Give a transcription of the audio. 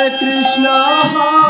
হরে